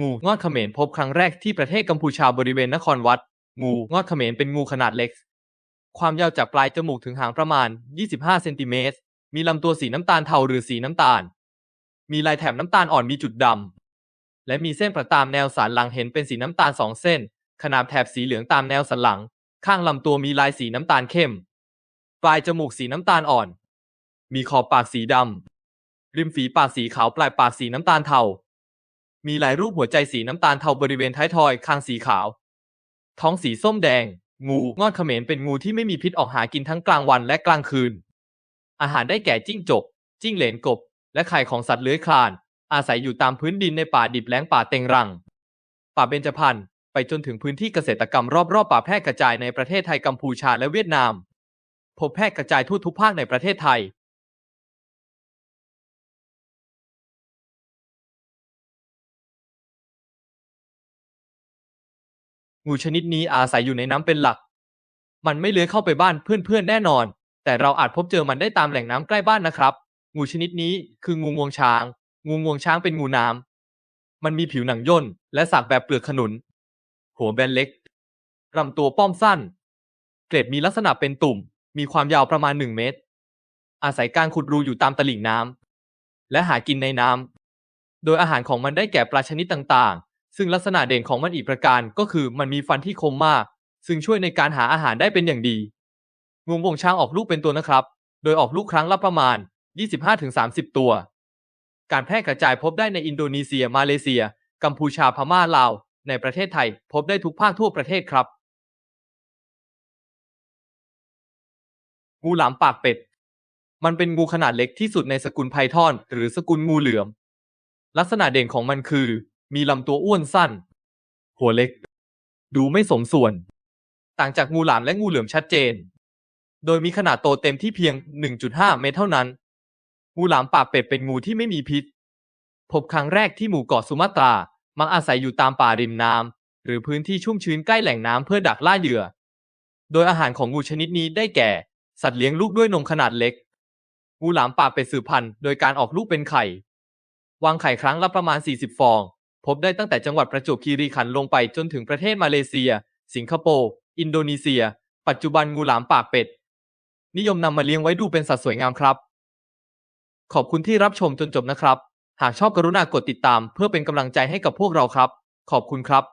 งูงอดเขมรพบครั้งแรกที่ประเทศกัมพูชาบริเวณนครวัด งูงอดเขมรเป็นงูขนาดเล็ก ความยาวจากปลายจมูกถึงหางประมาณ 25 เซนติเมตร มีลำตัวสีน้ำตาลเทาหรือสีน้ำตาล มีลายแถบน้ำตาลอ่อนมีจุดดำ และมีเส้นประตามแนวสันหลังเห็นเป็นสีน้ำตาลสองเส้น ขนาบแถบสีเหลืองตามแนวสันหลัง ข้างลำตัวมีลายสีน้ำตาลเข้ม ปลายจมูกสีน้ำตาลอ่อน มีขอบปากสีดำริมฝีปากสีขาวปลายปากสีน้ำตาลเทา มีลายรูปหัวใจสีน้ำตาลเทาบริเวณท้ายทอย คางสีขาว ท้องสีส้มแดง งูงอดเขมรเป็นงูที่ไม่มีพิษออกหากินทั้งกลางวันและกลางคืน อาหารได้แก่จิ้งจก จิ้งเหลนกบ และไข่ของสัตว์เลื้อยคลาน อาศัยอยู่ตามพื้นดินในป่าดิบแล้งป่าเต็งรัง ป่าเบญจพรรณไปจนถึงพื้นที่เกษตรกรรมรอบๆป่าแพร่กระจายในประเทศไทยกัมพูชาและเวียดนาม พบแพร่กระจายทั่วทุกภาคในประเทศไทย งูชนิดนี้อาศัยอยู่ในน้ำเป็นหลัก มันไม่เลื้อยเข้าไปบ้านเพื่อนๆแน่นอน แต่เราอาจพบเจอมันได้ตามแหล่งน้ำใกล้บ้านนะครับ งูชนิดนี้คืองูงวงช้าง งูงวงช้างเป็นงูน้ำมันมีผิวหนังย่น และสากแบบเปลือกขนุน หัวแบนเล็กลำตัวป้อมสั้น เกล็ดมีลักษณะเป็นตุ่ม มีความยาวประมาณ 1 เมตร อาศัยการขุดรูอยู่ตามตลิ่งน้ำและหากินในน้ำ โดยอาหารของมันได้แก่ปลาชนิดต่างๆ ซึ่งลักษณะเด่นของมันอีกประการก็คือมันมีฟันที่คมมาก ซึ่งช่วยในการหาอาหารได้เป็นอย่างดีงูงวงช้างออกลูกเป็นตัวนะครับ โดยออกลูกครั้งละประมาณ 25-30 ตัว การแพร่กระจายพบได้ในอินโดนีเซีย มาเลเซีย กัมพูชาพม่าลาว ในประเทศไทย พบได้ทุกภาคทั่วประเทศครับ งูหลามปากเป็ด มันเป็นงูขนาดเล็กที่สุดในสกุลไพทอน หรือสกุลงูเหลือม ลักษณะเด่นของมันคือ มีลำตัวอ้วนสั้น หัวเล็ก ดูไม่สมส่วน ต่างจากงูหลามและงูเหลือมชัดเจน โดยมีขนาดโตเต็มที่เพียง 1.5 เมตรเท่านั้น งูหลามปากเป็ดเป็นงูที่ไม่มีพิษ พบครั้งแรกที่หมู่เกาะสุมาตรา มักอาศัยอยู่ตามป่าริมน้ำหรือพื้นที่ชุ่มชื้นใกล้แหล่งน้ำเพื่อดักล่าเหยื่อ โดยอาหารของงูชนิดนี้ได้แก่ สัตว์เลี้ยงลูกด้วยนมขนาดเล็ก งูหลามปากเป็ดสืบพันธุ์โดยการออกลูกเป็นไข่วางไข่ครั้งละประมาณ 40 ฟอง พบได้ตั้งแต่จังหวัดประจวบคีรีขันธ์ลงไปจนถึงประเทศมาเลเซีย สิงคโปร์ อินโดนีเซีย ปัจจุบันงูหลามปากเป็ด นิยมนำมาเลี้ยงไว้ดูเป็นสัตว์สวยงามครับ ขอบคุณที่รับชมจนจบนะครับ หากชอบกรุณากดติดตามเพื่อเป็นกำลังใจให้กับพวกเราครับ ขอบคุณครับ